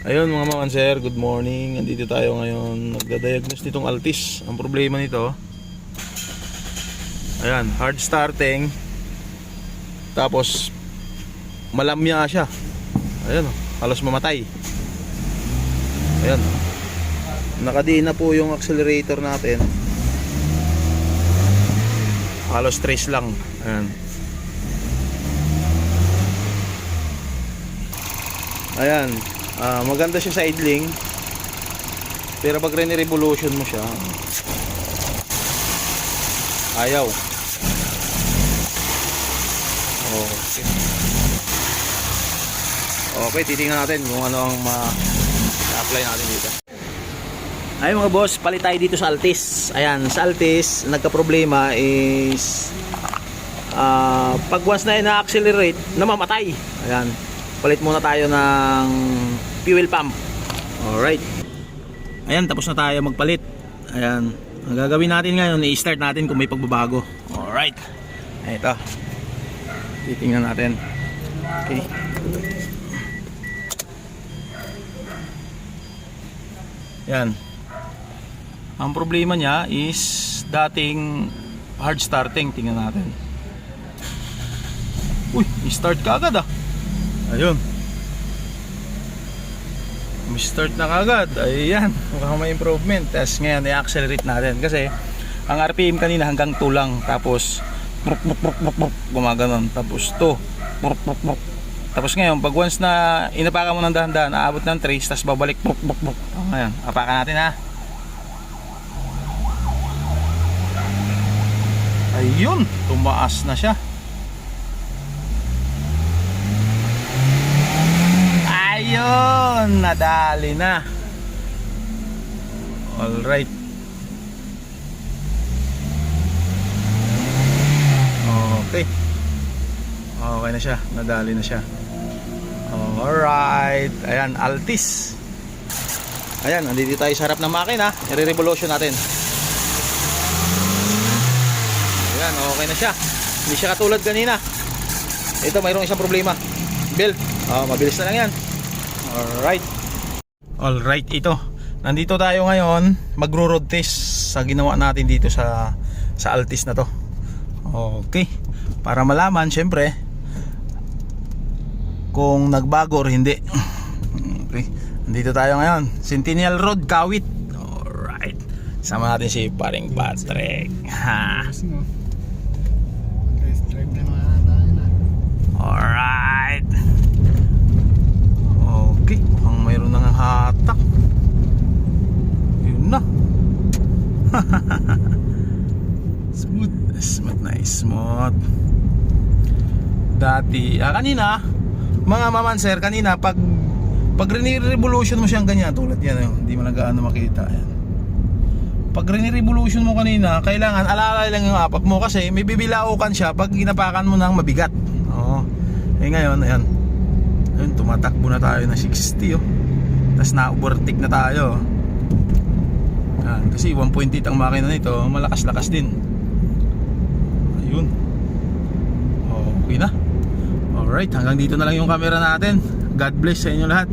Ayun mga mamanser, good morning. Nandito tayo ngayon. Nagda-diagnose nitong Altis. Ang problema nito, ayan, hard starting. Tapos, malamya siya. Ayan, halos mamatay. Ayan. Nakadiin na po yung accelerator natin. Halos trace lang. Ayan. Ayan. Ah, maganda siya sa idling. Pero pag revolution mo siya, ayaw. Okay. Okay, titingnan natin kung ano ang ma-apply natin dito. Ay mga boss, palit tayo dito sa Altis. Ayan, sa Altis, nagka-problema is ah, pag once na ina-accelerate, namamatay. Ayan, palit muna tayo ng fuel pump. Alright. Ayan, tapos na tayo magpalit. Ayan, ang gagawin natin ngayon, i-start natin kung may pagbabago. Alright. Ito. Titingnan natin. Okay. Yan. Ang problema niya is dating hard starting. Tingnan natin. Uy, start ka agad ah. Ayun. Start na kagad. Ayan, mukhang may improvement. Tapos ngayon, i-accelerate natin. Kasi, ang RPM kanina hanggang 2 lang. Tapos, bruk, bruk, bruk, bruk, bruk, gumaganon. Tapos 2, bruk, bruk, bruk. Tapos ngayon, pag once na inapakan mo ng dahan-dahan, aabot ng trace, tapos babalik, bruk, bruk, bruk. Oh, ngayon, apakan natin ha. Ayun, tumaas na siya. Ayun, nadali na. Alright. Okay. Okay na siya, nadali na siya. Alright. Ayan, Altis. Ayan, nandito tayo sa harap ng makina. I-revolution natin. Ayan, okay na siya. Hindi siya katulad kanina. Ito, mayroong isang problema. Belt. Oh, mabilis na lang yan. Alright. Alright, ito. Nandito tayo ngayon. Magro-road test sa ginawa natin dito sa sa Altis na to. Okay. Para malaman, syempre, kung nagbago or hindi. Okay. Nandito tayo ngayon. Centennial Road, Kawit. Alright. Sama natin si Paring Patrick. Ha. Alright. Okay, mukhang mayroon nang hatak. Yun na. Smooth. Na smooth. Dati, ah, kanina, mga mamanser, kanina, pag pag revolution mo siyang ganyan, tulad yan, oh, hindi mo na makita. Yan. Pag revolution mo kanina, kailangan alalay lang yung apak mo kasi may bibilaukan siya pag ginapakan mo ng mabigat. Oo. Eh ngayon, ayan. Ayun, tumatakbo na tayo ng 60 oh. Tapos na-overtake na tayo. Ayan, kasi 1.8 ang makina nito, malakas-lakas din. Ayun. Okay na. Alright, hanggang dito na lang yung camera natin. God bless sa inyo lahat.